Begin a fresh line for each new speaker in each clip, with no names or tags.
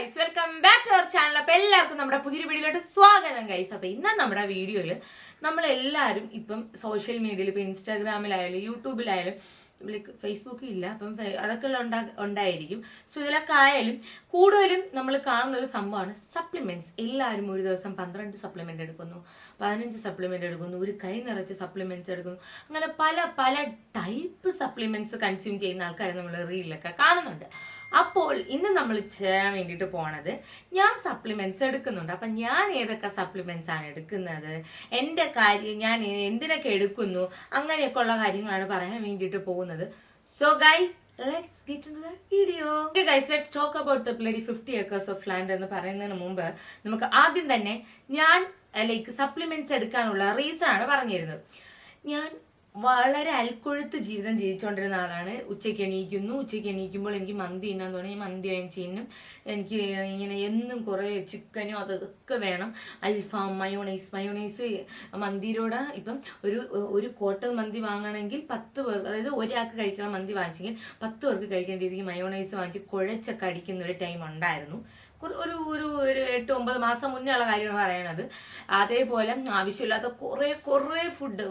Guys welcome back to our channel അപ്പൊ എല്ലാവർക്കും നമ്മുടെ പുതിയൊരു വീഡിയോയിലോട്ട് സ്വാഗതം ഗൈസ് അപ്പൊ ഇന്ന് നമ്മുടെ വീഡിയോയിൽ നമ്മൾ എല്ലാവരും ഇപ്പം സോഷ്യൽ മീഡിയയിൽ ഇപ്പൊ ഇൻസ്റ്റാഗ്രാമിലായാലും യൂട്യൂബിലായാലും ലൈക്ക് ഫേസ്ബുക്കും ഇല്ല അപ്പം അതൊക്കെ ഉണ്ടാ ഉണ്ടായിരിക്കും. സോ ഇതിലൊക്കെ ആയാലും കൂടുതലും നമ്മൾ കാണുന്ന ഒരു സംഭവമാണ് സപ്ലിമെന്റ്സ് എല്ലാവരും ഒരു ദിവസം പന്ത്രണ്ട് സപ്ലിമെന്റ് എടുക്കുന്നു പതിനഞ്ച് സപ്ലിമെന്റ് എടുക്കുന്നു ഒരു കൈ നിറച്ച് സപ്ലിമെന്റ്സ് എടുക്കുന്നു. അങ്ങനെ പല പല ടൈപ്പ് സപ്ലിമെന്റ്സ് കൺസ്യൂം ചെയ്യുന്ന ആൾക്കാരെ നമ്മൾ റീലൊക്കെ കാണുന്നുണ്ട്. അപ്പോൾ ഇന്ന് നമ്മൾ ചെയ്യാൻ വേണ്ടിയിട്ട് പോണത് ഞാൻ സപ്ലിമെന്റ്സ് എടുക്കുന്നുണ്ട്. അപ്പം ഞാൻ ഏതൊക്കെ സപ്ലിമെന്റ്സ് ആണ് എടുക്കുന്നത്? എന്റെ കാര്യം ഞാൻ എന്തിനൊക്കെ എടുക്കുന്നു? അങ്ങനെയൊക്കെ ഉള്ള കാര്യങ്ങളാണ് പറയാൻ വേണ്ടിയിട്ട് പോകുന്നത്. So guys let's get in the video okay guys let's talk about the bloody fifty acres of land എന്ന് പറയുന്നതിന് മുമ്പ് നമുക്ക് ആദ്യം തന്നെ ഞാൻ ലൈക്ക് സപ്ലിമെന്റ്സ് എടുക്കാനുള്ള റീസൺ ആണ് പറഞ്ഞിരുന്നത്. ഞാൻ വളരെ അൽക്കൊഴുത്ത് ജീവിതം ജീവിച്ചുകൊണ്ടിരുന്ന ആളാണ്. ഉച്ചയ്ക്ക് എണീക്കുന്നു. ഉച്ചയ്ക്ക് എണീക്കുമ്പോൾ എനിക്ക് മന്തി തിന്നാൻ തോന്നി. മന്തി വാങ്ങിച്ച് തിന്നും എനിക്ക് ഇങ്ങനെ എന്നും കുറേ ചിക്കനും അതൊക്കെ വേണം. അൽഫാം മയോണൈസ് മയോണൈസ് മന്തിയിലൂടെ ഇപ്പം ഒരു ഒരു ക്വാർട്ടർ മന്തി വാങ്ങണമെങ്കിൽ പത്ത് പേർക്ക് അതായത് ഒരാൾക്ക് കഴിക്കണം മന്തി വാങ്ങിച്ചെങ്കിൽ പത്ത് പേർക്ക് കഴിക്കേണ്ട രീതിക്ക് മയോണൈസ് വാങ്ങിച്ച് കുഴച്ചൊക്കെ അടിക്കുന്ന ഒരു ടൈം ഉണ്ടായിരുന്നു. ഒരു ഒരു ഒരു എട്ട് ഒമ്പത് മാസം മുന്നേ ഉള്ള കാര്യമാണ് പറയണത്. അതേപോലെ ആവശ്യമില്ലാത്ത കുറേ കുറേ ഫുഡ്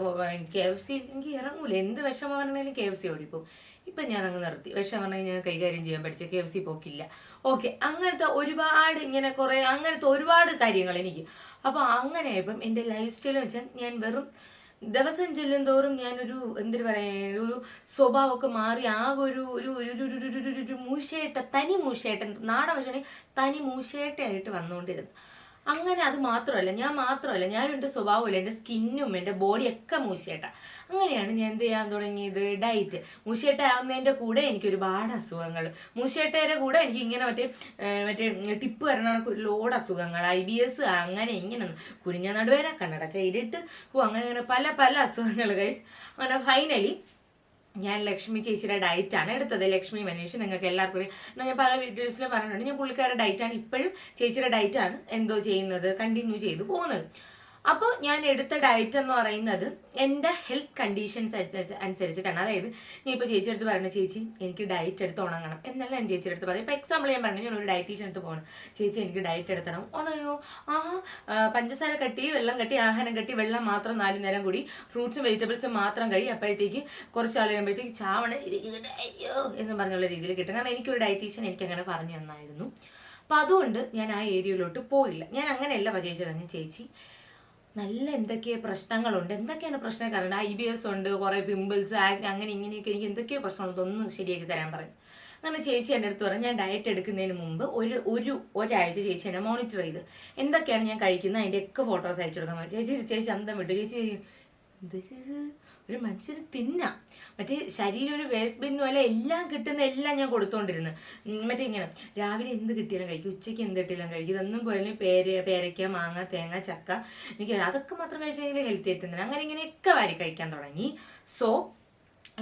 കെ എഫ് സി എനിക്ക് ഇറങ്ങൂല. എന്ത് വിഷമം പറഞ്ഞാലും കെ എഫ് സി ഓടിപ്പോവും. ഇപ്പം ഞാൻ അങ്ങ് നിർത്തി. വിഷമം പറഞ്ഞാൽ ഞാൻ കൈകാര്യം ചെയ്യാൻ പഠിച്ച കെ എഫ് സി പോക്കില്ല. ഓക്കെ അങ്ങനത്തെ ഒരുപാട് ഇങ്ങനെ കുറേ അങ്ങനത്തെ ഒരുപാട് കാര്യങ്ങൾ എനിക്ക്. അപ്പോൾ അങ്ങനെ ഇപ്പം എന്റെ ലൈഫ് സ്റ്റൈൽ വെച്ചാൽ ഞാൻ വെറും ദിവസം ചെല്ലും തോറും ഞാനൊരു എന്തിനു പറയാൻ ഒരു സ്വഭാവമൊക്കെ മാറി ആകെ ഒരു ഒരു ഒരു മൂശയേട്ട തനി മൂശേട്ടൻ നാടൻ പക്ഷേ തനി മൂശേട്ടയായിട്ട് വന്നുകൊണ്ടിരുന്നു. അങ്ങനെ അത് മാത്രമല്ല ഞാൻ മാത്രമല്ല ഞാനും എന്റെ സ്വഭാവമല്ല എന്റെ സ്കിന്നും എന്റെ ബോഡിയൊക്കെ മൂശേട്ട അങ്ങനെയാണ് ഞാൻ എന്ത് ചെയ്യാൻ തുടങ്ങിയത്? ഡയറ്റ്. മൂശേട്ട ആവുന്നതിന്റെ കൂടെ എനിക്ക് ഒരുപാട് അസുഖങ്ങൾ. മൂശേട്ടയുടെ കൂടെ എനിക്ക് ഇങ്ങനെ മറ്റേ മറ്റേ ടിപ്പ് വരണ ലോഡ് അസുഖങ്ങൾ. ഐ ബി എസ് അങ്ങനെ ഇങ്ങനെ കുരിഞ്ഞ നടുവേന കണ്ണട ചെയ്തിട്ട് ഓ അങ്ങനെ അങ്ങനെ പല പല അസുഖങ്ങൾ കൈസ് അങ്ങനെ ഫൈനലി ഞാൻ ലക്ഷ്മി ചേച്ചിയുടെ ഡയറ്റാണ് എടുത്തത്. ലക്ഷ്മി മനീഷ് നിങ്ങൾക്ക് എല്ലാവർക്കും അറിയാം. ഞാൻ പല വീഡിയോസിലും പറഞ്ഞിട്ടുണ്ട്. ഞാൻ പുള്ളിക്കാരുടെ ഡയറ്റാണ് ഇപ്പോഴും ചേച്ചിയുടെ ഡയറ്റാണ് എന്തോ ചെയ്യുന്നത് കണ്ടിന്യൂ ചെയ്തു പോകുന്നത്. അപ്പോൾ ഞാൻ എടുത്ത ഡയറ്റ് എന്ന് പറയുന്നത് എന്റെ ഹെൽത്ത് കണ്ടീഷൻസ് അനുസരിച്ച് അനുസരിച്ചിട്ടാണ്. അതായത് ഞാൻ ഇപ്പോൾ ചേച്ചിയുടെ അടുത്ത് പറയുന്നത് ചേച്ചി എനിക്ക് ഡയറ്റ് എടുത്ത് ഉണങ്ങണം. എന്നല്ല ഞാൻ ചേച്ചിയുടെ അടുത്ത് പറയും. ഇപ്പോൾ എക്സാമ്പിൾ ഞാൻ പറഞ്ഞു ഞാൻ ഒരു ഡയറ്റീഷ്യൻ അടുത്ത് പോകണം. ചേച്ചി എനിക്ക് ഡയറ്റ് എടുത്തണം. ഉണയോ ആ, പഞ്ചസാര കട്ടി വെള്ളം കട്ടി ആഹാരം കട്ടി വെള്ളം മാത്രം നാല് നേരം കൂടി ഫ്രൂട്ട്സും വെജിറ്റബിൾസും മാത്രം കഴി അപ്പോഴത്തേക്ക് കുറച്ച് ആൾ കഴിയുമ്പോഴത്തേക്ക് ചാവണ അയ്യോ എന്ന് പറഞ്ഞുള്ള രീതിയിൽ കിട്ടും. കാരണം എനിക്കൊരു ഡയറ്റീഷ്യൻ എനിക്ക് അങ്ങനെ പറഞ്ഞു തന്നായിരുന്നു. അപ്പോൾ അതുകൊണ്ട് ഞാൻ ആ ഏരിയയിലോട്ട് പോയില്ല. ഞാൻ അങ്ങനെയല്ല ഞാൻ ചേച്ചി നല്ല എന്തൊക്കെയാണ് പ്രശ്നങ്ങളുണ്ട്. എന്തൊക്കെയാണ് പ്രശ്നം കാരണം ഐ ബി എസ് ഉണ്ട് കുറേ പിമ്പിൾസ് അങ്ങനെ ഇങ്ങനെയൊക്കെ എനിക്ക് എന്തൊക്കെയോ പ്രശ്നമുണ്ട് ഒന്നും ശരിയാക്കി തരാൻ പറയും. അങ്ങനെ ചേച്ചി എന്റെ അടുത്ത് പറഞ്ഞു ഞാൻ ഡയറ്റ് എടുക്കുന്നതിന് മുമ്പ് ഒരു ഒരു ഒരാഴ്ച ചേച്ചി എന്നെ മോണിറ്റർ ചെയ്ത്. എന്തൊക്കെയാണ് ഞാൻ കഴിക്കുന്നത്? അതിന്റെയൊക്കെ ഫോട്ടോസ് അയച്ചു കൊടുക്കാൻ പറ്റും ചേച്ചി ചേച്ചി അന്തം വിട്ടു. ചേച്ചി എന്തൊരു ഒരു മനുഷ്യന് തിന്നാം. മറ്റേ ശരീരം ഒരു വേസ്റ്റ് ബിന്നു പോലെ എല്ലാം കിട്ടുന്ന എല്ലാം ഞാൻ കൊടുത്തോണ്ടിരുന്നു. മറ്റേ ഇങ്ങനെ. രാവിലെ എന്ത് കിട്ടിയാലും കഴിക്കും. ഉച്ചയ്ക്ക് എന്ത് കിട്ടിയാലും കഴിക്കും. ഇതൊന്നും പോലെ പേര പേരയ്ക്ക മാങ്ങ തേങ്ങ ചക്ക എനിക്ക് അതൊക്കെ മാത്രം കഴിച്ചാൽ ഹെൽത്തി ആയിട്ട് അങ്ങനെ ഇങ്ങനെയൊക്കെ വാരി കഴിക്കാൻ തുടങ്ങി. സോ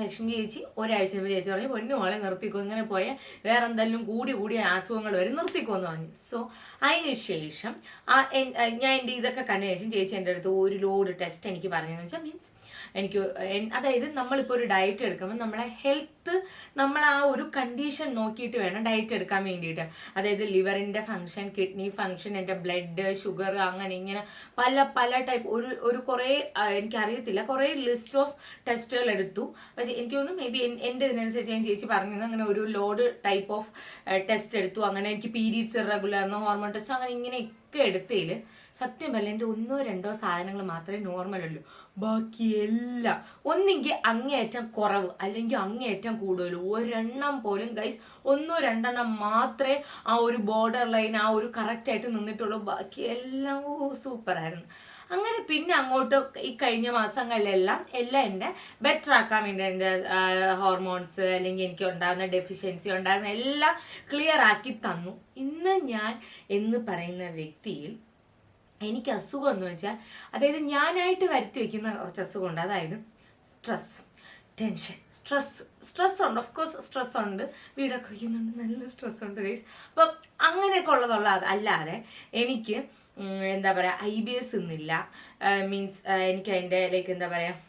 ലക്ഷ്മി ചേച്ചി ഒരാഴ്ച മുമ്പ് ചേച്ചി പറഞ്ഞു പൊന്നു മോളെ നിർത്തിക്കോ. ഇങ്ങനെ പോയാൽ വേറെ എന്തെങ്കിലും കൂടി കൂടിയ അസുഖങ്ങൾ വരും നിർത്തിക്കോ എന്ന് പറഞ്ഞു. സോ അതിന് ശേഷം ഞാൻ എന്റെ ഇതൊക്കെ കണ്ട ശേഷം ചേച്ചി എന്റെ അടുത്ത് ഒരു ലോഡ് ടെസ്റ്റ് എനിക്ക് പറഞ്ഞതെന്ന് വെച്ചാൽ മീൻസ് എനിക്ക് അതായത് നമ്മളിപ്പോൾ ഒരു ഡയറ്റ് എടുക്കുമ്പോൾ നമ്മളെ ഹെൽത്ത് നമ്മൾ ആ ഒരു കണ്ടീഷൻ നോക്കിയിട്ട് വേണം ഡയറ്റ് എടുക്കാൻ വേണ്ടിയിട്ട്. അതായത് ലിവറിന്റെ ഫങ്ഷൻ കിഡ്നി ഫങ്ഷൻ എന്റെ ബ്ലഡ് ഷുഗർ അങ്ങനെ ഇങ്ങനെ പല പല ടൈപ്പ് ഒരു ഒരു കുറേ എനിക്കറിയത്തില്ല. കുറേ ലിസ്റ്റ് ഓഫ് ടെസ്റ്റുകൾ എടുത്തു. പക്ഷേ എനിക്ക് തോന്നുന്നു മേ ബി എന്റെ ഇതിനനുസരിച്ച് ഞാൻ ചേച്ചി പറഞ്ഞത് അങ്ങനെ ഒരു ലോഡ് ടൈപ്പ് ഓഫ് ടെസ്റ്റ് എടുത്തു. അങ്ങനെ എനിക്ക് പീരീഡ്സ് ഇറഗുലർ ഹോർമോൺ ടെസ്റ്റ് അങ്ങനെ ഇങ്ങനെയൊക്കെ എടുത്തതിൽ സത്യം പറയില്ല എന്റെ ഒന്നോ രണ്ടോ സാധനങ്ങൾ മാത്രമേ നോർമൽ ഉള്ളൂ. ബാക്കി എല്ലാം. ഒന്നെങ്കിൽ അങ്ങേയറ്റം കുറവ് അല്ലെങ്കിൽ അങ്ങേയറ്റം കൂടുതൽ. ഒരെണ്ണം പോലും ഗൈസ് ഒന്നോ രണ്ടെണ്ണം മാത്രമേ ആ ഒരു ബോർഡർ ലൈൻ ആ ഒരു കറക്റ്റായിട്ട് നിന്നിട്ടുള്ളൂ. ബാക്കി എല്ലാം സൂപ്പറായിരുന്നു അങ്ങനെ പിന്നെ അങ്ങോട്ട് ഈ കഴിഞ്ഞ മാസങ്ങളിലെല്ലാം എല്ലാം എന്റെ ബെറ്റർ ആക്കാൻ വേണ്ടി എന്റെ ഹോർമോൺസ് അല്ലെങ്കിൽ എനിക്ക് ഉണ്ടാകുന്ന ഡെഫിഷ്യൻസി ഉണ്ടാകുന്ന എല്ലാം ക്ലിയർ ആക്കി തന്നു. ഇന്ന് ഞാൻ എന്ന് പറയുന്ന വ്യക്തിയിൽ എനിക്ക് അസുഖം എന്ന് വെച്ചാൽ അതായത് ഞാനായിട്ട് വരുത്തി വെക്കുന്ന കുറച്ച് അസുഖമുണ്ട് അതായത് സ്ട്രെസ് ടെൻഷൻ സ്ട്രെസ് സ്ട്രെസ് ഉണ്ട്. ഓഫ് കോഴ്സ് സ്ട്രെസ് ഉണ്ട്. വീടൊക്കെ വയ്ക്കുന്നുണ്ട്. നല്ല സ്ട്രെസ് ഉണ്ട് ഗൈസ് അപ്പം അങ്ങനെയൊക്കെ ഉള്ളതുള്ള അല്ലാതെ എനിക്ക് എന്താ പറയുക ഐ ബി എസ് ഇന്നില്ല മീൻസ് എനിക്ക് അതിന്റെ ലൈക്ക് എന്താ പറയുക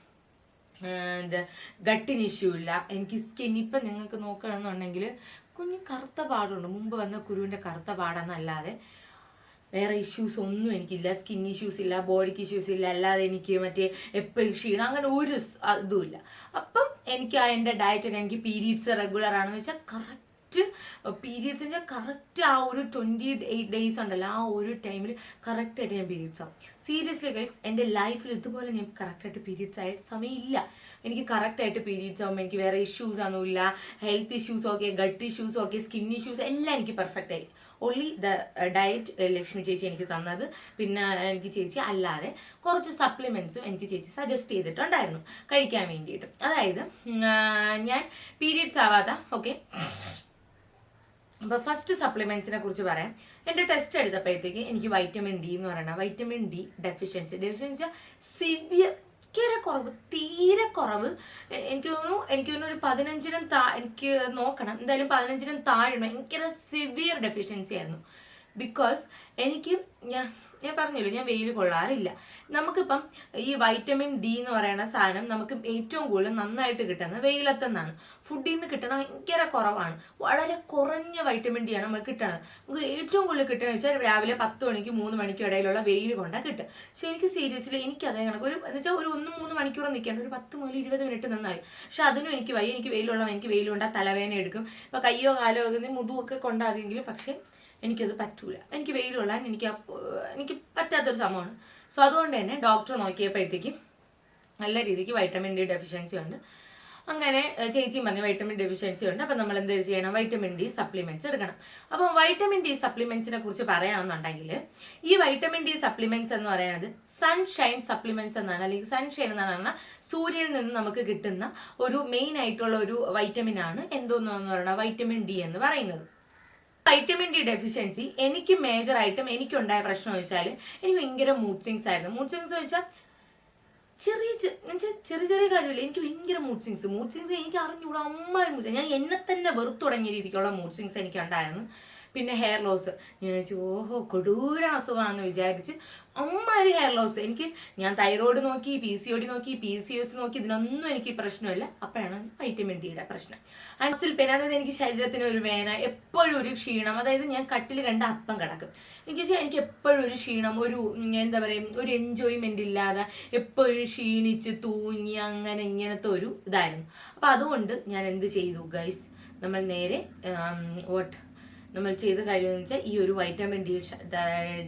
എന്താ ഗട്ടിന് ഇഷ്യൂ ഇല്ല. എനിക്ക് സ്കിൻ ഇപ്പം നിങ്ങൾക്ക് നോക്കുകയാണെന്നുണ്ടെങ്കിൽ കുഞ്ഞ് കറുത്ത പാടുണ്ട്. മുമ്പ് വന്ന കുരുവിന്റെ കറുത്ത പാടെന്നല്ലാതെ വേറെ ഇഷ്യൂസ് ഒന്നും എനിക്കില്ല. സ്കിൻ ഇഷ്യൂസ് ഇല്ല ബോഡിക്ക് ഇഷ്യൂസ് ഇല്ല. അല്ലാതെ എനിക്ക് മറ്റേ എപ്പോഴും ക്ഷീണം അങ്ങനെ ഒരു ഇതുമില്ല അപ്പം എനിക്ക് എന്റെ ഡയറ്റൊക്കെ എനിക്ക് പീരീഡ്സ് റെഗുലർ ആണെന്ന് വെച്ചാൽ കറക്റ്റ് പീരീഡ്സ് വെച്ചാൽ കറക്റ്റ് ആ ഒരു ട്വന്റി എയ്റ്റ് ഡേയ്സ് ഉണ്ടല്ലോ. ആ ഒരു ടൈമിൽ കറക്റ്റായിട്ട് ഞാൻ പീരീഡ്സ് ആവും സീരിയസ്ലി ഗൈസ് എന്റെ ലൈഫിൽ ഇതുപോലെ ഞാൻ കറക്റ്റായിട്ട് പീരീഡ്സ് ആയിട്ട് സമയമില്ല. എനിക്ക് കറക്റ്റായിട്ട് പീരീഡ്സ് ആകുമ്പോൾ എനിക്ക് വേറെ ഇഷ്യൂസ് ഒന്നുമില്ല. Health issues okay gut issues okay skin issues എല്ലാം എനിക്ക് പെർഫെക്റ്റ് ആയി. ഓൺലി ദ ഡയറ്റ് ലക്ഷ്മി ചേച്ചി എനിക്ക് തന്നത്. പിന്നെ എനിക്ക് ചേച്ചി അല്ലാതെ കുറച്ച് സപ്ലിമെൻസും എനിക്ക് ചേച്ചി സജസ്റ്റ് ചെയ്തിട്ടുണ്ടായിരുന്നു കഴിക്കാൻ വേണ്ടിയിട്ട്. അതായത് ഞാൻ പീരിയഡ്സ് ആവാത്ത ഓക്കെ അപ്പോൾ ഫസ്റ്റ് സപ്ലിമെന്റ്സിനെ കുറിച്ച് പറയാം. എന്റെ ടെസ്റ്റ് എടുത്തപ്പോഴത്തേക്ക് എനിക്ക് വൈറ്റമിൻ ഡി എന്ന് പറയുന്ന vitamin D deficiency deficiency severe ഭയങ്കര കുറവ് തീരെ കുറവ്. എനിക്ക് തോന്നുന്നു എനിക്ക് തോന്നുന്നു ഒരു പതിനഞ്ചിനും താ എനിക്ക് നോക്കണം. എന്തായാലും പതിനഞ്ചിനും താഴെ ഭയങ്കര സിവിയർ ഡെഫിഷ്യൻസി ആയിരുന്നു. ബിക്കോസ് എനിക്ക് ഞാൻ ഞാൻ പറഞ്ഞല്ലോ ഞാൻ വെയിൽ കൊള്ളാറില്ല. നമുക്കിപ്പം ഈ വൈറ്റമിൻ ഡി എന്ന് പറയുന്ന സാധനം നമുക്ക് ഏറ്റവും കൂടുതൽ നന്നായിട്ട് കിട്ടുന്നത് വെയിലത്തുനിന്നാണ് ഫുഡിൽ നിന്ന് കിട്ടണ ഭയങ്കര കുറവാണ്. വളരെ കുറഞ്ഞ വൈറ്റമിൻ ഡി ആണ് നമുക്ക് കിട്ടണത്. നമുക്ക് ഏറ്റവും കൂടുതൽ കിട്ടുന്നത് വെച്ചാൽ രാവിലെ പത്ത് മണിക്ക് മൂന്ന് മണിക്കും ഇടയിലുള്ള വെയിൽ കൊണ്ടാണ് കിട്ടുക. പക്ഷെ എനിക്ക് സീരിയസ്ലി എനിക്ക് അതേ കണക്ക്. ഒരു എന്ന് വെച്ചാൽ ഒരു ഒന്ന് മൂന്ന് മണിക്കൂർ നിൽക്കേണ്ട. ഒരു പത്ത് മുതൽ ഇരുപത് മിനിറ്റ് നന്നായി പക്ഷെ അതിനും എനിക്ക് വയ്യ. എനിക്ക് വെയിലുള്ള എനിക്ക് വെയിൽ കൊണ്ടാൽ തലവേദന എടുക്കും. ഇപ്പോൾ കയ്യോ കാലോ ഒക്കെ മുതുവൊക്കെ കൊണ്ടാതെങ്കിലും പക്ഷേ എനിക്കത് പറ്റൂല. എനിക്ക് വെയിൽ കൊള്ളാൻ എനിക്ക് എനിക്ക് പറ്റാത്തൊരു സംഭവമാണ്. സോ അതുകൊണ്ട് തന്നെ ഡോക്ടർ നോക്കിയപ്പോഴത്തേക്കും നല്ല രീതിക്ക് വൈറ്റമിൻ ഡി ഡെഫിഷ്യൻസി ഉണ്ട്. അങ്ങനെ ചേച്ചിയും പറഞ്ഞു വൈറ്റമിൻ ഡെഫിഷ്യൻസി ഉണ്ട്. അപ്പം നമ്മൾ എന്ത് ചെയ്യണം? വൈറ്റമിൻ ഡി സപ്ലിമെന്റ്സ് എടുക്കണം. അപ്പം വൈറ്റമിൻ ഡി സപ്ലിമെന്റ്സിനെ കുറിച്ച് പറയുകയാണെന്നുണ്ടെങ്കിൽ ഈ വൈറ്റമിൻ ഡി സപ്ലിമെന്റ്സ് എന്ന് പറയുന്നത് സൺഷൈൻ സപ്ലിമെന്റ്സ് എന്നാണ്. അല്ലെങ്കിൽ സൺഷൈൻ എന്നാണ് പറഞ്ഞാൽ സൂര്യനിൽ നിന്ന് നമുക്ക് കിട്ടുന്ന ഒരു മെയിൻ ആയിട്ടുള്ള ഒരു വൈറ്റമിൻ ആണ് എന്തോന്നു പറയുന്നത് വൈറ്റമിൻ ഡി എന്ന് പറയുന്നത്. വൈറ്റമിൻ ഡി ഡെഫിഷ്യൻസി എനിക്ക് മേജർ ആയിട്ടും എനിക്കുണ്ടായ പ്രശ്നം വെച്ചാൽ എനിക്ക് ഭയങ്കര മൂഡ് സിങ്സ് ആയിരുന്നു. മൂഡ് സിങ്സ് വെച്ചാൽ ചെറിയ ചെറിയ ചെറിയ കാര്യമില്ല? എനിക്ക് ഭയങ്കര മൂഡ് സ്വിങ്സ് മൂഡ് സ്വിങ്സ് എനിക്ക് അറിഞ്ഞുകൂടാ അമ്മ മൂഡ് ഞാൻ എന്നെ തന്നെ വെറുത്തു തുടങ്ങിയ രീതിക്കുള്ള മൂഡ് സ്വിങ്സ് എനിക്ക് ഉണ്ടായിരുന്നു. പിന്നെ ഹെയർ ലോസ് ഞാൻ വെച്ചു ഓഹോ കൊടൂര അസുഖമാണെന്ന് വിചാരിച്ച് അമ്മാതിരി ഹെയർ ലോസ് എനിക്ക് ഞാൻ തൈറോയ്ഡ് നോക്കി പി സി ഒ ഡി നോക്കി പി സി എസ് നോക്കി ഇതിനൊന്നും എനിക്ക് പ്രശ്നമില്ല. അപ്പോഴാണ് വൈറ്റമിൻ ഡിയുടെ പ്രശ്നം. അൻസിൽ പിന്നെ അതായത് എനിക്ക് ശരീരത്തിന് ഒരു വേന എപ്പോഴും ഒരു ക്ഷീണം. അതായത് ഞാൻ കട്ടിൽ കണ്ട അപ്പം കിടക്കും. എനിക്ക് എനിക്ക് എപ്പോഴും ഒരു ക്ഷീണം ഒരു എന്താ പറയുക ഒരു എൻജോയ്മെന്റ് ഇല്ലാതെ എപ്പോഴും ക്ഷീണിച്ച് തൂങ്ങി അങ്ങനെ ഇങ്ങനത്തെ ഒരു ഇതായിരുന്നു. അപ്പോൾ അതുകൊണ്ട് ഞാൻ എന്ത് ചെയ്തു ഗൈസ് നമ്മൾ നേരെ വോട്ട് നമ്മൾ ചെയ്ത കാര്യം എന്ന് വെച്ചാൽ ഈ ഒരു വൈറ്റമിൻ ഡി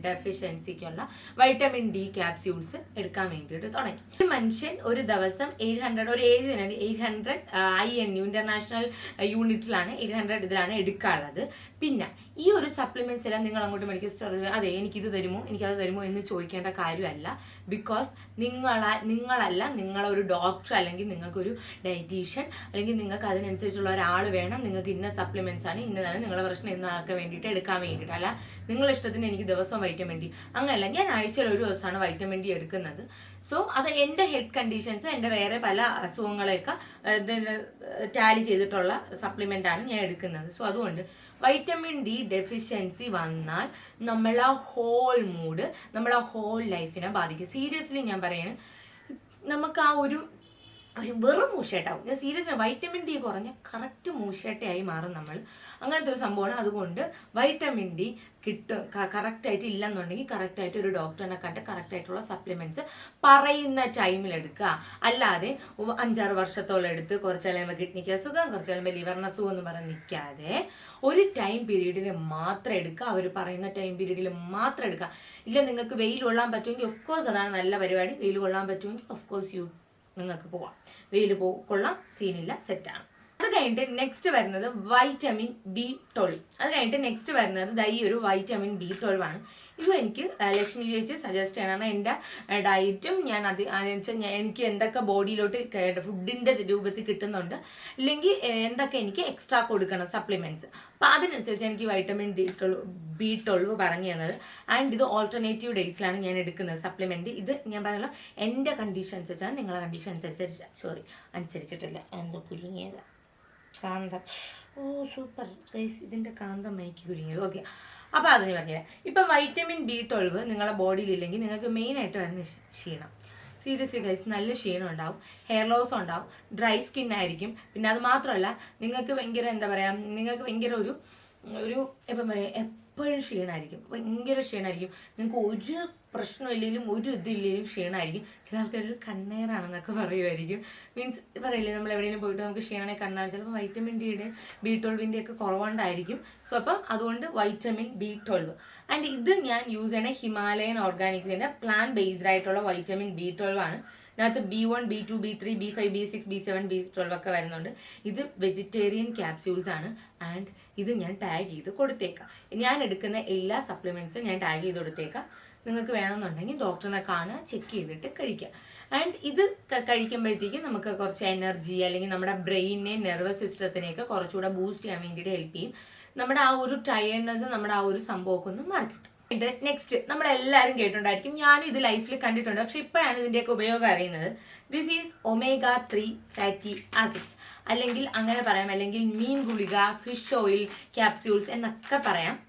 ഡെഫിഷ്യൻസിക്കുള്ള വൈറ്റമിൻ ഡി ക്യാപ്സ്യൂൾസ് എടുക്കാൻ വേണ്ടിയിട്ട് തുടങ്ങി. ഒരു മനുഷ്യൻ ഒരു ദിവസം എയ്റ്റ് ഹൺഡ്രഡ് ഒരു ഏജിനാണ് eight hundred I N U international യൂണിറ്റിലാണ് eight hundred ഇതിലാണ് എടുക്കാനുള്ളത്. പിന്നെ ഈ ഒരു സപ്ലിമെന്റ്സ് എല്ലാം നിങ്ങൾ അങ്ങോട്ട് മെഡിക്കൽ സ്റ്റോറിൽ അതെ എനിക്കിത് തരുമോ എനിക്കത് തരുമോ എന്ന് ചോദിക്കേണ്ട കാര്യമല്ല. ബിക്കോസ് നിങ്ങള നിങ്ങളല്ല നിങ്ങളൊരു ഡോക്ടർ അല്ലെങ്കിൽ നിങ്ങൾക്കൊരു ഡയറ്റീഷ്യൻ അല്ലെങ്കിൽ നിങ്ങൾക്ക് അതിനനുസരിച്ചുള്ള ഒരാൾ വേണം നിങ്ങൾക്ക് ഇന്ന സപ്ലിമെന്റ്സ് ആണ് ഇന്നതാണ് നിങ്ങളുടെ പ്രശ്നം ഇന്നാക്കാൻ വേണ്ടിയിട്ട് എടുക്കാൻ വേണ്ടിയിട്ട്. അല്ല നിങ്ങളുടെ ഇഷ്ടത്തിന് എനിക്ക് ദിവസം വൈറ്റമിൻ ഡി അങ്ങനല്ല ഞാൻ ആഴ്ചയിൽ ഒരു ദിവസമാണ് വൈറ്റമിൻ ഡി എടുക്കുന്നത്. സോ അത് എന്റെ ഹെൽത്ത് കണ്ടീഷൻസ് എന്റെ വേറെ പല അസുഖങ്ങളെയൊക്കെ ടാലി ചെയ്തിട്ടുള്ള സപ്ലിമെന്റ് ആണ് ഞാൻ എടുക്കുന്നത്. സോ അതുകൊണ്ട് വൈറ്റമിൻ ഡി ഡെഫിഷ്യൻസി വന്നാൽ നമ്മളെ ഹോൾ മൂഡ് നമ്മളെ ഹോൾ ലൈഫിനെ ബാധിക്കും. സീരിയസ്ലി ഞാൻ പറയാണ് നമുക്ക് ആ ഒരു ഒരു വെറും മൂഷേട്ടാവും ഞാൻ സീരിയസ് വൈറ്റമിൻ ഡി കുറഞ്ഞ കറക്റ്റ് മൂഷേട്ടയായി മാറും നമ്മൾ. അങ്ങനത്തെ ഒരു സംഭവമാണ്. അതുകൊണ്ട് വൈറ്റമിൻ ഡി കിട്ടും കറക്റ്റായിട്ട് ഇല്ലെന്നുണ്ടെങ്കിൽ കറക്റ്റായിട്ട് ഒരു ഡോക്ടറിനെ കണ്ട് കറക്റ്റായിട്ടുള്ള സപ്ലിമെന്റ്സ് പറയുന്ന ടൈമിൽ എടുക്കുക. അല്ലാതെ അഞ്ചാറ് വർഷത്തോളം എടുത്ത് കുറച്ച് കഴിയുമ്പോൾ കിഡ്നിക്ക് അസുഖം കുറച്ച് കഴിയുമ്പോൾ ലിവറിന് അസുഖം എന്ന് പറഞ്ഞ് നിൽക്കാതെ ഒരു ടൈം പീരീഡിൽ മാത്രം എടുക്കുക. അവർ പറയുന്ന ടൈം പീരീഡിൽ മാത്രം എടുക്കുക. ഇല്ല നിങ്ങൾക്ക് വെയിൽ കൊള്ളാൻ പറ്റുമെങ്കിൽ ഓഫ് കോഴ്സ് അതാണ് നല്ല പരിപാടി. വെയിൽ കൊള്ളാൻ പറ്റുമെങ്കിൽ ഓഫ് കോഴ്സ് യു നിങ്ങൾക്ക് പോവാം. വെയിൽ പോ കൊള്ളാം സീനില്ല സെറ്റാണ്. അത് കഴിഞ്ഞിട്ട് നെക്സ്റ്റ് വരുന്നത് വൈറ്റമിൻ ബി ട്വൽവ് അത് കഴിഞ്ഞിട്ട് നെക്സ്റ്റ് വരുന്നത് ദൈ ഒരു വൈറ്റമിൻ ബി ട്വൽവ് ആണ്. ഇതും എനിക്ക് ലക്ഷ്മി ചേച്ചി സജസ്റ്റ് ചെയ്യണം എന്റെ ഡയറ്റും ഞാൻ അത് വെച്ചാൽ എനിക്ക് എന്തൊക്കെ ബോഡിയിലോട്ട് ഫുഡിന്റെ രൂപത്തിൽ കിട്ടുന്നുണ്ട് അല്ലെങ്കിൽ എന്തൊക്കെ എനിക്ക് എക്സ്ട്രാ കൊടുക്കണം സപ്ലിമെന്റ്സ് അപ്പം അതിനനുസരിച്ച് എനിക്ക് vitamin D twelve B twelve പറഞ്ഞു തന്നത്. ആൻഡ് ഇത് ഓൾട്ടർനേറ്റീവ് ഡേയ്സിലാണ് ഞാൻ എടുക്കുന്നത് സപ്ലിമെന്റ് ഇത് ഞാൻ പറഞ്ഞല്ലോ എന്റെ കണ്ടീഷൻ അനുസരിച്ചാണ് നിങ്ങളുടെ കണ്ടീഷൻ അനുസരിച്ച് സോറി അനുസരിച്ചിട്ടില്ല എന്തോ കുലുങ്ങിയത് കാന്തം. ഓ സൂപ്പർ. ഗൈസ് ഇതിന്റെ കാന്തം മൈക്ക് കുരുങ്ങിയത് ഓക്കെ. അപ്പോൾ അത് ഞാൻ പറഞ്ഞുതരാം ഇപ്പം വൈറ്റമിൻ ബി ട്വൽവ് നിങ്ങളുടെ ബോഡിയിൽ ഇല്ലെങ്കിൽ നിങ്ങൾക്ക് മെയിനായിട്ട് വരുന്ന ക്ഷ- ക്ഷീണം. സീരിയസ്ലി ഗൈസ് നല്ല ക്ഷീണം ഉണ്ടാവും. ഹെയർ ലോസ് ഉണ്ടാവും. ഡ്രൈ സ്കിൻ ആയിരിക്കും. പിന്നെ അത് മാത്രമല്ല നിങ്ങൾക്ക് ഭയങ്കര എന്താ പറയുക നിങ്ങൾക്ക് ഭയങ്കര ഒരു ഒരു ഇപ്പം പറയാം എപ്പോഴും ക്ഷീണമായിരിക്കും ഭയങ്കര ക്ഷീണമായിരിക്കും നിങ്ങൾക്ക് ഒരു പ്രശ്നമില്ലെങ്കിലും ഒരു ഇതില്ലെങ്കിലും ക്ഷീണമായിരിക്കും ചില ആൾക്കാർ ഒരു കണ്ണേറാണെന്നൊക്കെ പറയുമായിരിക്കും മീൻസ് പറയില്ലേ നമ്മൾ എവിടെയെങ്കിലും പോയിട്ട് നമുക്ക് ക്ഷീണമായി കണ്ണാൽ ചിലപ്പോൾ വൈറ്റമിൻ ഡിയുടെ ബി ട്വൽവിന്റെ ഒക്കെ കുറവുണ്ടായിരിക്കും. സോ അപ്പം അതുകൊണ്ട് വൈറ്റമിൻ ബി ട്വൽവ് ആൻഡ് ഇത് ഞാൻ യൂസ് ചെയ്യണ ഹിമാലയൻ ഓർഗാനിക്സിന്റെ പ്ലാൻ ബേസ്ഡ് ആയിട്ടുള്ള വൈറ്റമിൻ ബി ട്വൽവ് ആണ്. ഇതിനകത്ത് B one B two B three B five B six B seven B twelve ഒക്കെ വരുന്നുണ്ട്. ഇത് വെജിറ്റേറിയൻ ക്യാപ്സ്യൂൾസ് ആണ്. ആൻഡ് ഇത് ഞാൻ ടാഗ് ചെയ്ത് കൊടുത്തേക്കാം. ഞാൻ എടുക്കുന്ന എല്ലാ സപ്ലിമെന്റ്സും ഞാൻ ടാഗ് ചെയ്ത് കൊടുത്തേക്കാം. നിങ്ങൾക്ക് വേണമെന്നുണ്ടെങ്കിൽ ഡോക്ടറിനെ കാണുക ചെക്ക് ചെയ്തിട്ട് കഴിക്കുക. ആൻഡ് ഇത് കഴിക്കുമ്പോഴത്തേക്കും നമുക്ക് കുറച്ച് എനർജി അല്ലെങ്കിൽ നമ്മുടെ ബ്രെയിനെ നെർവസ് സിസ്റ്റത്തിനെയൊക്കെ കുറച്ചുകൂടെ ബൂസ്റ്റ് ചെയ്യാൻ വേണ്ടിയിട്ട് ഹെൽപ്പ് ചെയ്യും. നമ്മുടെ ആ ഒരു ടയർഡ്നെസ് നമ്മുടെ ആ ഒരു സംഭവമൊക്കെ ഒന്ന് നെക്സ്റ്റ് നമ്മൾ എല്ലാവരും കേട്ടിട്ടുണ്ടായിരിക്കും. ഞാൻ ഇത് ലൈഫിൽ കണ്ടിട്ടുണ്ട്. പക്ഷെ ഇപ്പോഴാണ് ഇതിന്റെയൊക്കെ ഉപയോഗം അറിയുന്നത്. This is omega three fatty acids അല്ലെങ്കിൽ അങ്ങനെ പറയാം. അല്ലെങ്കിൽ മീൻ ഗുളിക ഫിഷ് ഓയിൽ ക്യാപ്സ്യൂൾസ് എന്നൊക്കെ പറയാം.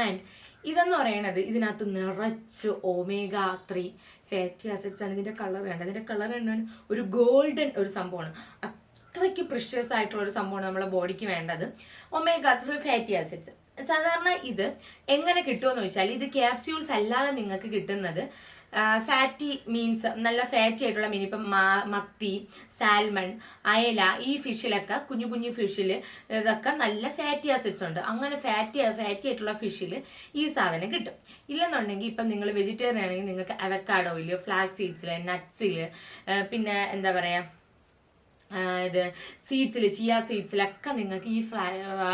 ആൻഡ് ഇതെന്ന് പറയുന്നത് ഇതിനകത്ത് നിറച്ച് ഒമേഗ ത്രീ ഫാറ്റി ആസിഡ്സ് ആണ്. ഇതിന്റെ കളർ വേണ്ടത്. ഇതിന്റെ കളർ വേണ്ടത് ഒരു ഗോൾഡൻ ഒരു സംഭവമാണ്. അത്രയ്ക്ക് പ്രിഷ്യസ് ആയിട്ടുള്ള ഒരു സംഭവമാണ് നമ്മുടെ ബോഡിക്ക് വേണ്ടത്. ഒമേഗ ത്രീ ഫാറ്റി ആസിഡ്സ് സാധാരണ ഇത് എങ്ങനെ കിട്ടുമെന്ന് വെച്ചാൽ ഇത് ക്യാപ്സ്യൂൾസ് അല്ലാതെ നിങ്ങൾക്ക് കിട്ടുന്നത് ഫാറ്റി മീൻസ് നല്ല ഫാറ്റി ആയിട്ടുള്ള മീൻ ഇപ്പം മത്തി സാൽമൺ അയല ഈ ഫിഷിലൊക്കെ കുഞ്ഞു കുഞ്ഞു ഫിഷിൽ ഇതൊക്കെ നല്ല ഫാറ്റി ആസിഡ്സ് ഉണ്ട്. അങ്ങനെ ഫാറ്റി ഫാറ്റി ആയിട്ടുള്ള ഫിഷിൽ ഈ സാധനം കിട്ടും. ഇല്ലെന്നുണ്ടെങ്കിൽ ഇപ്പം നിങ്ങൾ വെജിറ്റേറിയൻ ആണെങ്കിൽ നിങ്ങൾക്ക് അവക്കാഡോയിൽ ഫ്ലാക്സ് സീഡ്സിൽ നട്ട്സിൽ പിന്നെ എന്താ പറയുക ഇത് സീഡ്സിൽ ചിയ സീഡ്സിലൊക്കെ നിങ്ങൾക്ക് ഈ ഫ്ലാ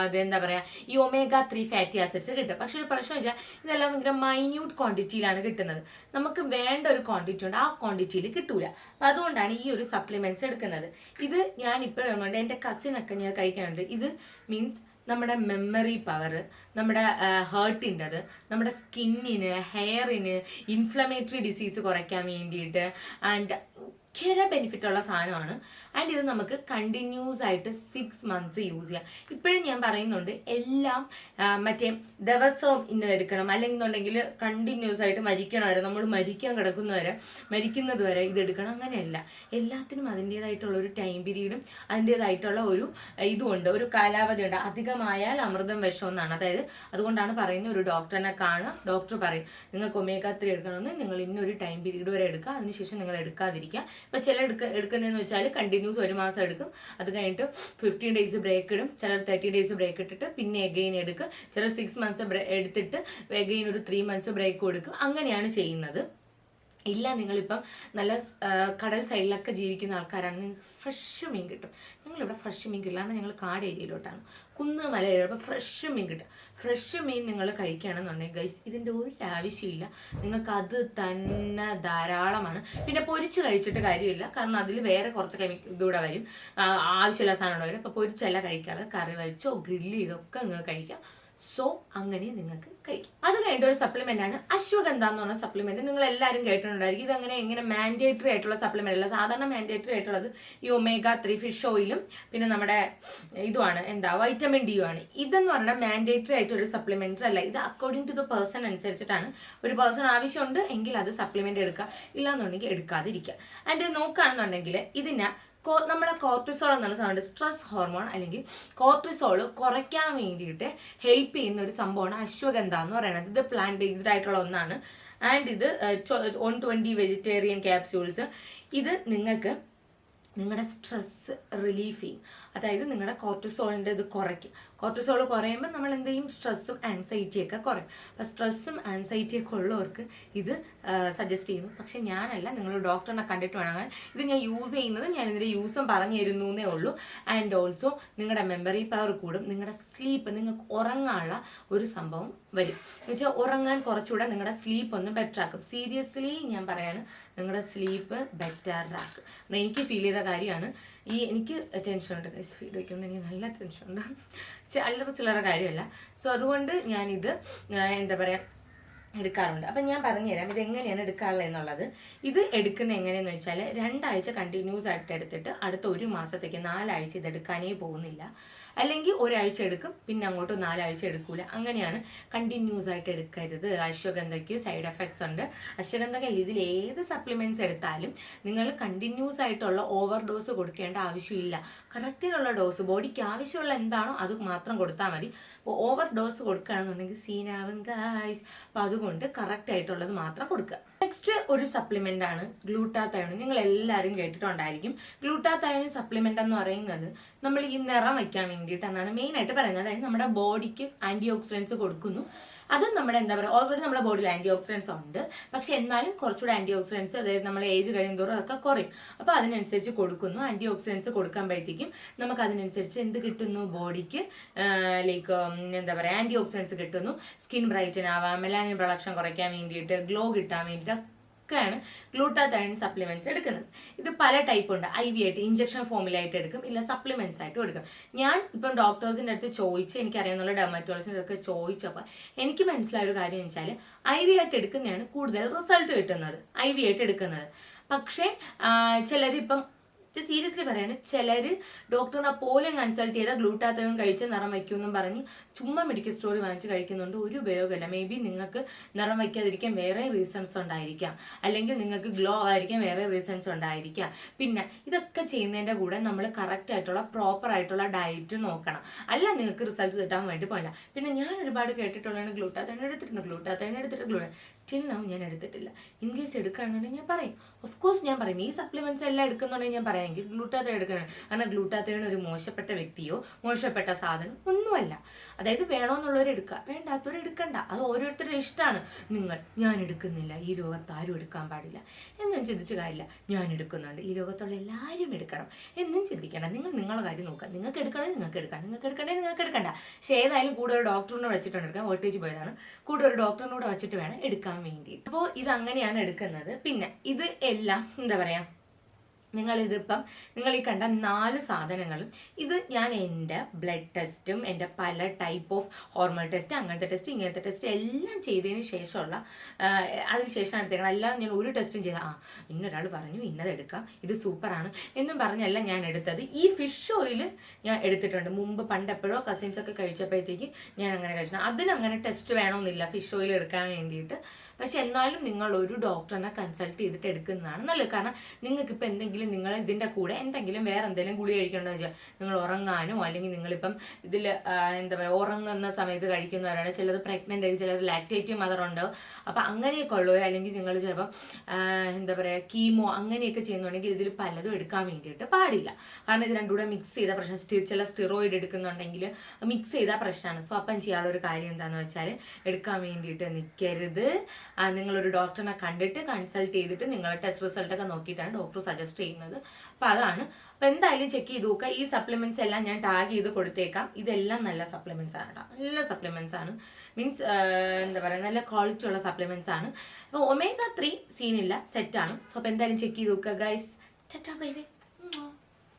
അത് എന്താ പറയുക ഈ ഒമേഗ ത്രീ ഫാറ്റി ആസിഡ്സ് കിട്ടും. പക്ഷെ ഒരു പ്രശ്നം വെച്ചാൽ ഇതെല്ലാം ഭയങ്കര മൈന്യൂട്ട് ക്വാണ്ടിറ്റിയിലാണ് കിട്ടുന്നത്. നമുക്ക് വേണ്ട ഒരു ക്വാണ്ടിറ്റി ഉണ്ട് ആ ക്വാണ്ടിറ്റിയിൽ കിട്ടൂല. അപ്പം അതുകൊണ്ടാണ് ഈ ഒരു സപ്ലിമെന്റ്സ് എടുക്കുന്നത്. ഇത് ഞാൻ ഇപ്പോഴും എന്റെ കസിനൊക്കെ ഞാൻ കഴിക്കാനുണ്ട് ഇത് മീൻസ് നമ്മുടെ മെമ്മറി പവർ നമ്മുടെ ഹേർട്ടിന്റെത് നമ്മുടെ സ്കിന്നിന് ഹെയറിന് ഇൻഫ്ലമേറ്ററി ഡിസീസ് കുറയ്ക്കാൻ വേണ്ടിയിട്ട് ആൻഡ് ഭയങ്കര ബെനിഫിറ്റ് ഉള്ള സാധനമാണ്. ആൻഡ് ഇത് നമുക്ക് കണ്ടിന്യൂസ് ആയിട്ട് സിക്സ് മന്ത്സ് യൂസ് ചെയ്യാം. ഇപ്പോഴും ഞാൻ പറയുന്നുണ്ട് എല്ലാം മറ്റേ ദിവസവും അല്ലെങ്കിൽ കണ്ടിന്യൂസ് ആയിട്ട് മരിക്കണം വരെ നമ്മൾ മരിക്കാൻ കിടക്കുന്നവരെ മരിക്കുന്നത് വരെ ഇത് എടുക്കണം. അങ്ങനെയല്ല. എല്ലാത്തിനും അതിന്റെതായിട്ടുള്ള ഒരു ടൈം പീരീഡും അതിന്റെതായിട്ടുള്ള ഒരു ഇതുമുണ്ട് ഒരു കാലാവധി ഉണ്ട്. അധികമായാൽ അമൃതം വിഷം എന്നാണ്. അതായത് അതുകൊണ്ടാണ് പറയുന്നത് ഒരു ഡോക്ടറിനെ കാണുക. ഡോക്ടർ പറയും നിങ്ങൾക്ക് ഒമേഗ ത്രീ എടുക്കണമെന്ന്. നിങ്ങൾ ഇന്നൊരു ടൈം പീരീഡ് വരെ എടുക്കുക. അതിനുശേഷം നിങ്ങൾ എടുക്കാതിരിക്കുക. ഇപ്പം ചില എടുക്ക എടുക്കുന്നതെന്ന് വെച്ചാൽ കണ്ടിന്യൂസ് ഒരു മാസം എടുക്കും. അത് കഴിഞ്ഞിട്ട് ഫിഫ്റ്റീൻ ഡേയ്സ് ബ്രേക്ക് ഇടും. ചിലർ തേർട്ടി ഡേയ്സ് ബ്രേക്ക് ഇട്ടിട്ട് പിന്നെ എഗെയിൻ എടുക്കും. ചിലർ സിക്സ് മന്ത്സ് എടുത്തിട്ട് എഗെയിൻ ഒരു ത്രീ മന്ത്സ് ബ്രേക്ക് കൊടുക്കും. അങ്ങനെയാണ് ചെയ്യുന്നത്. ഇല്ല നിങ്ങളിപ്പം നല്ല കടൽ സൈഡിലൊക്കെ ജീവിക്കുന്ന ആൾക്കാരാണ് നിങ്ങൾക്ക് ഫ്രഷ് മീൻ കിട്ടും. ഞങ്ങളിവിടെ ഫ്രഷ് മീൻ കിട്ടില്ല. ഞങ്ങൾ കാട് ഏരിയയിലോട്ടാണ്. കുന്ന് മല ഏരിയ ഫ്രഷ് മീൻ കിട്ടും. ഫ്രഷ് മീൻ നിങ്ങൾ കഴിക്കുകയാണെന്നുണ്ടെങ്കിൽ ഗൈസ് ഇതിന്റെ ഒരു ആവശ്യമില്ല. നിങ്ങൾക്ക് അത് തന്നെ ധാരാളമാണ്. പിന്നെ പൊരിച്ച് കഴിച്ചിട്ട് കാര്യമില്ല. കാരണം അതിൽ വേറെ കുറച്ച് കെമിക്കൽ ഇതൂടെ വരും. ആവശ്യമില്ല സാധനം വരും. അപ്പോൾ പൊരിച്ചല്ല കഴിക്കാതെ കറി വെച്ചോ ഗ്രില്ല് ചെയ്തൊക്കെ നിങ്ങൾ കഴിക്കാം. സോ അങ്ങനെ നിങ്ങൾക്ക് കഴിക്കാം. അത് കഴിഞ്ഞിട്ട് ഒരു സപ്ലിമെന്റ് ആണ് അശ്വഗന്ധ എന്ന് പറഞ്ഞ സപ്ലിമെന്റ് നിങ്ങൾ എല്ലാവരും കേട്ടിട്ടുണ്ടായിരിക്കും. ഇതങ്ങനെ എങ്ങനെ മാൻഡേറ്ററി ആയിട്ടുള്ള സപ്ലിമെന്റ് അല്ല. സാധാരണ മാൻഡേറ്ററി ആയിട്ടുള്ളത് ഈ ഒമേഗ ത്രീ ഫിഷ് ഓയിലും പിന്നെ നമ്മുടെ ഇതുമാണ് എന്താ വൈറ്റമിൻ ഡി ആണ്. ഇതെന്ന് പറഞ്ഞാൽ മാൻഡേറ്ററി ആയിട്ടൊരു സപ്ലിമെന്റ് അല്ല. ഇത് അക്കോർഡിംഗ് ടു ദ പേഴ്സൺ അനുസരിച്ചിട്ടാണ്. ഒരു പേഴ്സൺ ആവശ്യമുണ്ട് എങ്കിൽ അത് സപ്ലിമെന്റ് എടുക്കുക. ഇല്ലാന്നുണ്ടെങ്കിൽ എടുക്കാതിരിക്കുക. ആൻഡ് നോക്കുകയാണെന്നുണ്ടെങ്കിൽ ഇതിനെ നമ്മുടെ കോർട്ടിസോൾ എന്നുള്ള സാധനം സ്ട്രെസ് ഹോർമോൺ അല്ലെങ്കിൽ കോർട്ടിസോൾ കുറയ്ക്കാൻ വേണ്ടിയിട്ട് ഹെൽപ്പ് ചെയ്യുന്ന ഒരു സംഭവമാണ് അശ്വഗന്ധ എന്ന് പറയുന്നത്. ഇത് പ്ലാന്റ് ബേസ്ഡ് ആയിട്ടുള്ള ഒന്നാണ്. ആൻഡ് ഇത് വൺ ട്വന്റി വെജിറ്റേറിയൻ ക്യാപ്സ്യൂൾസ് ഇത് നിങ്ങൾക്ക് നിങ്ങളുടെ സ്ട്രെസ് റിലീഫ് ചെയ്യും. അതായത് നിങ്ങളുടെ കോർട്ടിസോളിന്റെ ഇത് കുറയ്ക്കും. കോർട്ടിസോൾ കുറയുമ്പോൾ നമ്മൾ എന്ത് ചെയ്യും സ്ട്രെസ്സും ആൻസൈറ്റിയൊക്കെ കുറയും അപ്പോൾ സ്ട്രെസ്സും ആൻസൈറ്റിയൊക്കെ ഉള്ളവർക്ക് ഇത് സജസ്റ്റ് ചെയ്യുന്നു. പക്ഷെ ഞാനല്ല നിങ്ങൾ ഡോക്ടറിനെ കണ്ടിട്ട് വേണം. ഇത് ഞാൻ യൂസ് ചെയ്യുന്നത് ഞാൻ ഇതിന്റെ യൂസും പറഞ്ഞു തരുന്നു എന്നേ ഉള്ളൂ. ആൻഡ് ഓൾസോ നിങ്ങളുടെ മെമ്മറി പവർ കൂടും. നിങ്ങളുടെ സ്ലീപ്പ് നിങ്ങൾക്ക് ഉറങ്ങാനുള്ള ഒരു സംഭവം വരും. എന്ന് വെച്ചാൽ ഉറങ്ങാൻ കുറച്ചുകൂടെ നിങ്ങളുടെ സ്ലീപ്പ് ഒന്ന് ബെറ്റർ ആക്കും. സീരിയസ്ലി ഞാൻ പറയാണ് നിങ്ങളുടെ സ്ലീപ്പ് ബെറ്റർ ആക്കും. എനിക്ക് ഫീൽ ചെയ്ത കാര്യമാണ് ഈ എനിക്ക് ടെൻഷൻ ഉണ്ട് ഫീഡ് വയ്ക്കുമ്പോൾ എനിക്ക് നല്ല ചെ- അല്ലറ ചില്ലറ കാര്യമല്ല. സോ അതുകൊണ്ട് ഞാനിത് എന്താ പറയുക എടുക്കാറുണ്ട്. അപ്പം ഞാൻ പറഞ്ഞുതരാം ഇത് എങ്ങനെയാണ് എടുക്കാറുള്ളത് എന്നുള്ളത്. ഇത് എടുക്കുന്ന എങ്ങനെയെന്ന് വെച്ചാൽ രണ്ടാഴ്ച കണ്ടിന്യൂസ് ആയിട്ട് എടുത്തിട്ട് അടുത്ത ഒരു മാസത്തേക്ക് നാലാഴ്ച ഇത് എടുക്കാനേ പോകുന്നില്ല. അല്ലെങ്കിൽ ഒരാഴ്ച എടുക്കും പിന്നെ അങ്ങോട്ട് നാലാഴ്ച എടുക്കൂല. അങ്ങനെയാണ് കണ്ടിന്യൂസ് ആയിട്ട് എടുക്കരുത്. അശ്വഗന്ധയ്ക്ക് സൈഡ് എഫക്ട്സ് ഉണ്ട്. അശ്വഗന്ധക ഇതിൽ ഏത് സപ്ലിമെന്റ്സ് എടുത്താലും നിങ്ങൾ കണ്ടിന്യൂസ് ആയിട്ടുള്ള ഓവർ ഡോസ് കൊടുക്കേണ്ട ആവശ്യമില്ല. കറക്റ്റിനുള്ള ഡോസ് ബോഡിക്ക് ആവശ്യമുള്ള എന്താണോ അത് മാത്രം കൊടുത്താൽ മതി. അപ്പോൾ ഓവർ ഡോസ് കൊടുക്കുകയാണെന്നുണ്ടെങ്കിൽ സീനാവും ഗായ്സ് അപ്പം അതുകൊണ്ട് കറക്റ്റ് ആയിട്ടുള്ളത് മാത്രം കൊടുക്കുക. നെക്സ്റ്റ് ഒരു സപ്ലിമെന്റ് ആണ് ഗ്ലൂട്ടാത്തയോൺ നിങ്ങൾ എല്ലാവരും കേട്ടിട്ടുണ്ടായിരിക്കും. ഗ്ലൂട്ടാത്തയോൺ സപ്ലിമെന്റ് എന്ന് പറയുന്നത് നമ്മൾ ഈ നിറം വയ്ക്കാൻ വേണ്ടിയിട്ടെന്നാണ് മെയിൻ ആയിട്ട് പറയുന്നത്. അതായത് നമ്മുടെ ബോഡിക്ക് ആന്റി ഓക്സിഡൻസ് കൊടുക്കുന്നു. അത് നമ്മുടെ എന്താ പറയുക ഓൾറെഡി നമ്മുടെ ബോഡിയിൽ ആന്റി ഓക്സിഡൻസ് ഉണ്ട്. പക്ഷെ എന്നാലും കുറച്ചുകൂടെ ആന്റി ഓക്സിഡൻസ് അതായത് നമ്മൾ ഏജ് കഴിയുന്തോറും അതൊക്കെ കുറയും. അപ്പോൾ അതിനനുസരിച്ച് കൊടുക്കുന്നു. ആന്റി ഓക്സിഡൻസ് കൊടുക്കുമ്പോഴത്തേക്കും നമുക്ക് അതിനനുസരിച്ച് എന്ത് കിട്ടുന്നു? ബോഡിക്ക് ലൈക്ക് എന്താ പറയുക ആന്റി ഓക്സിഡൻസ് കിട്ടുന്നു. സ്കിൻ ബ്രൈറ്റൻ ആവാം മെലാനിൻ പ്രൊഡക്ഷൻ കുറയ്ക്കാൻ വേണ്ടിയിട്ട് ഗ്ലോ കിട്ടാൻ വേണ്ടിയിട്ട് ഒക്കെയാണ് ഗ്ലൂട്ടാതൈൻ സപ്ലിമെന്റ്സ് എടുക്കുന്നത്. ഇത് പല ടൈപ്പ് ഉണ്ട്. ഐ വി ആയിട്ട് ഇഞ്ചക്ഷൻ ഫോമിലായിട്ട് എടുക്കും. ഇല്ല സപ്ലിമെന്റ്സ് ആയിട്ട് എടുക്കും. ഞാൻ ഇപ്പം ഡോക്ടേഴ്സിന്റെ അടുത്ത് ചോദിച്ച് എനിക്കറിയാവുന്ന ഡെർമറ്റോളജിന്റെ അടുത്ത് ചോദിച്ചപ്പോൾ എനിക്ക് മനസ്സിലായ ഒരു കാര്യം വെച്ചാൽ ഐ വി ആയിട്ട് എടുക്കുന്നതാണ് കൂടുതൽ റിസൾട്ട് കിട്ടുന്നത്. ഐ വി ആയിട്ട് എടുക്കുന്നത്. പക്ഷേ ചിലരിപ്പം സീരിയസ്ലി പറയാണ് ചിലർ ഡോക്ടറിനെ പോലും കൺസൾട്ട് ചെയ്താൽ ഗ്ലൂട്ടാത്തവൻ കഴിച്ച് നിറം വയ്ക്കുമെന്നും പറഞ്ഞ് ചുമ്മാ മെഡിക്കൽ സ്റ്റോറി വാങ്ങിച്ച് കഴിക്കുന്നുണ്ട്. ഒരു ഉപയോഗമില്ല. മേ ബി നിങ്ങൾക്ക് നിറം വയ്ക്കാതിരിക്കാൻ വേറെ റീസൺസ് ഉണ്ടായിരിക്കാം. അല്ലെങ്കിൽ നിങ്ങൾക്ക് ഗ്ലോ ആയിരിക്കാൻ വേറെ റീസൺസ് ഉണ്ടായിരിക്കാം. പിന്നെ ഇതൊക്കെ ചെയ്യുന്നതിന്റെ കൂടെ നമ്മൾ കറക്റ്റ് ആയിട്ടുള്ള പ്രോപ്പർ ആയിട്ടുള്ള ഡയറ്റ് നോക്കണം. അല്ല നിങ്ങൾക്ക് റിസൾട്ട് കിട്ടാൻ വേണ്ടി പോകില്ല പിന്നെ ഞാൻ ഒരുപാട് കേട്ടിട്ടുള്ളതാണ് ഗ്ലൂട്ടാത്തൈൻ എടുത്തിട്ടുണ്ട്. ഗ്ലൂട്ടാത്തൈൻ എടുത്തിട്ട് ഗ്ലൂ ടിൽ നൗ ഞാൻ എടുത്തിട്ടില്ല. ഇൻ കേസ് എടുക്കുകയാണെന്നുണ്ടെങ്കിൽ ഞാൻ പറയും. ഓഫ് കോഴ്സ് ഞാൻ പറയും. ഈ സപ്ലിമെന്റ്സ് എല്ലാം എടുക്കുന്നുണ്ടെങ്കിൽ ഞാൻ പറയാമെങ്കിൽ ഗ്ലൂട്ടാത്ത എടുക്കണം. കാരണം ഗ്ലൂട്ടാത്തൈൻ ഒരു മോശപ്പെട്ട വ്യക്തിയോ മോശപ്പെട്ട സാധനം ഒന്നുമല്ല. അതായത് വേണമെന്നുള്ളവർ എടുക്കുക. വേണ്ടാത്തവർ എടുക്കണ്ട. അത് ഓരോരുത്തരുടെ ഇഷ്ടമാണ്. നിങ്ങൾ ഞാൻ എടുക്കുന്നില്ല. ഈ ലോകത്ത് ആരും എടുക്കാൻ പാടില്ല. എന്നും ചിന്തിച്ച് കാര്യമില്ല. ഞാൻ എടുക്കുന്നുണ്ട്. ഈ ലോകത്തുള്ള എല്ലാവരും എടുക്കണം. എന്നും ചിന്തിക്കണം. നിങ്ങൾ നിങ്ങളുടെ കാര്യം നോക്കുക. നിങ്ങൾക്ക് എടുക്കണേ നിങ്ങൾക്ക് എടുക്കാം. നിങ്ങൾക്ക് എടുക്കണേ നിങ്ങൾക്ക് എടുക്കണ്ട. പക്ഷേ ഏതായാലും കൂടെ ഒരു ഡോക്ടറിനെ വെച്ചിട്ടുണ്ട്. എടുക്കാം വോൾട്ടേജ് പോയതാണ്. കൂടെ ഒരു ഡോക്ടറിനോട് വെച്ചിട്ട് വേണം എടുക്കാൻ. വേണ്ടി അപ്പോൾ ഇത് അങ്ങനെയാണ് എടുക്കുന്നത്. പിന്നെ ഇത് എല്ലാം എന്താ പറയുക നിങ്ങൾ ഇതിപ്പം നിങ്ങൾ ഈ കണ്ട നാല് സാധനങ്ങളും ഇത് ഞാൻ എന്റെ ബ്ലഡ് ടെസ്റ്റും എന്റെ പല ടൈപ്പ് ഓഫ് ഹോർമോൺ ടെസ്റ്റ് അങ്ങനത്തെ ടെസ്റ്റ് ഇങ്ങനത്തെ ടെസ്റ്റ് എല്ലാം ചെയ്തതിന് ശേഷമുള്ള അതിന് ശേഷമാണ് എടുത്തേക്കണം എല്ലാം ഞാൻ ഒരു ടെസ്റ്റും ചെയ്ത ആ ഇന്നൊരാൾ പറഞ്ഞു ഇന്നത് എടുക്കാം ഇത് സൂപ്പറാണ് എന്നും പറഞ്ഞല്ല ഞാൻ എടുത്തത്. ഈ ഫിഷ് ഓയിൽ ഞാൻ എടുത്തിട്ടുണ്ട്. മുമ്പ് പണ്ട് എപ്പോഴോ കസിൻസ് ഒക്കെ കഴിച്ചപ്പോഴത്തേക്ക് ഞാൻ അങ്ങനെ കഴിച്ചു. അതിനങ്ങനെ ടെസ്റ്റ് വേണമെന്നില്ല ഫിഷ് ഓയിൽ എടുക്കാൻ വേണ്ടിയിട്ട്. പക്ഷെ എന്നാലും നിങ്ങൾ ഒരു ഡോക്ടറിനെ കൺസൾട്ട് ചെയ്തിട്ട് എടുക്കുന്നതാണ് നല്ലത്. കാരണം നിങ്ങൾക്ക് ഇപ്പം എന്തെങ്കിലും നിങ്ങൾ ഇതിന്റെ കൂടെ എന്തെങ്കിലും വേറെ എന്തെങ്കിലും ഗുളി കഴിക്കണമെന്ന് വെച്ചാൽ നിങ്ങൾ ഉറങ്ങാനോ അല്ലെങ്കിൽ നിങ്ങളിപ്പം ഇതിൽ എന്താ പറയുക ഉറങ്ങുന്ന സമയത്ത് കഴിക്കുന്നവരാണ്. ചിലത് പ്രഗ്നന്റ് ആയി ചിലത് ലാക്ടേറ്റീവ് മദർ ഉണ്ട്. അപ്പം അങ്ങനെയൊക്കെ ഉള്ളവർ അല്ലെങ്കിൽ നിങ്ങൾ ചിലപ്പം എന്താ പറയുക കീമോ അങ്ങനെയൊക്കെ ചെയ്യുന്നുണ്ടെങ്കിൽ ഇതിൽ പലതും എടുക്കാൻ വേണ്ടിയിട്ട് പാടില്ല. കാരണം ഇത് രണ്ടുകൂടെ മിക്സ് ചെയ്ത പ്രശ്നം ചില സ്റ്റിറോയിഡ് എടുക്കുന്നുണ്ടെങ്കിൽ മിക്സ് ചെയ്ത പ്രശ്നമാണ് സോ അപ്പം ചെയ്യാനുള്ള ഒരു കാര്യം എന്താണെന്ന് വെച്ചാൽ എടുക്കാൻ വേണ്ടിയിട്ട് നിൽക്കരുത് നിങ്ങളൊരു ഡോക്ടറിനെ കണ്ടിട്ട് കൺസൾട്ട് ചെയ്തിട്ട് നിങ്ങളുടെ ടെസ്റ്റ് റിസൾട്ടൊക്കെ നോക്കിയിട്ടാണ് ഡോക്ടർ സജസ്റ്റ് ചെയ്യുന്നത്. അപ്പോൾ അതാണ്. അപ്പോൾ എന്തായാലും ചെക്ക് ചെയ്ത് നോക്കുക. ഈ സപ്ലിമെന്റ്സ് എല്ലാം ഞാൻ ടാഗ് ചെയ്ത് കൊടുത്തേക്കാം. ഇതെല്ലാം നല്ല സപ്ലിമെന്റ്സ് ആണ് കേട്ടോ നല്ല സപ്ലിമെന്റ്സ് ആണ്. മീൻസ് എന്താ പറയുക നല്ല ക്വാളിറ്റി ഉള്ള സപ്ലിമെന്റ്സ് ആണ്. അപ്പോൾ ഒമേഗ ത്രീ സീനില്ല സെറ്റാണ് സോ അപ്പോൾ എന്തായാലും ചെക്ക് ചെയ്ത് നോക്കുക ഗൈസ് ബൈ ബൈ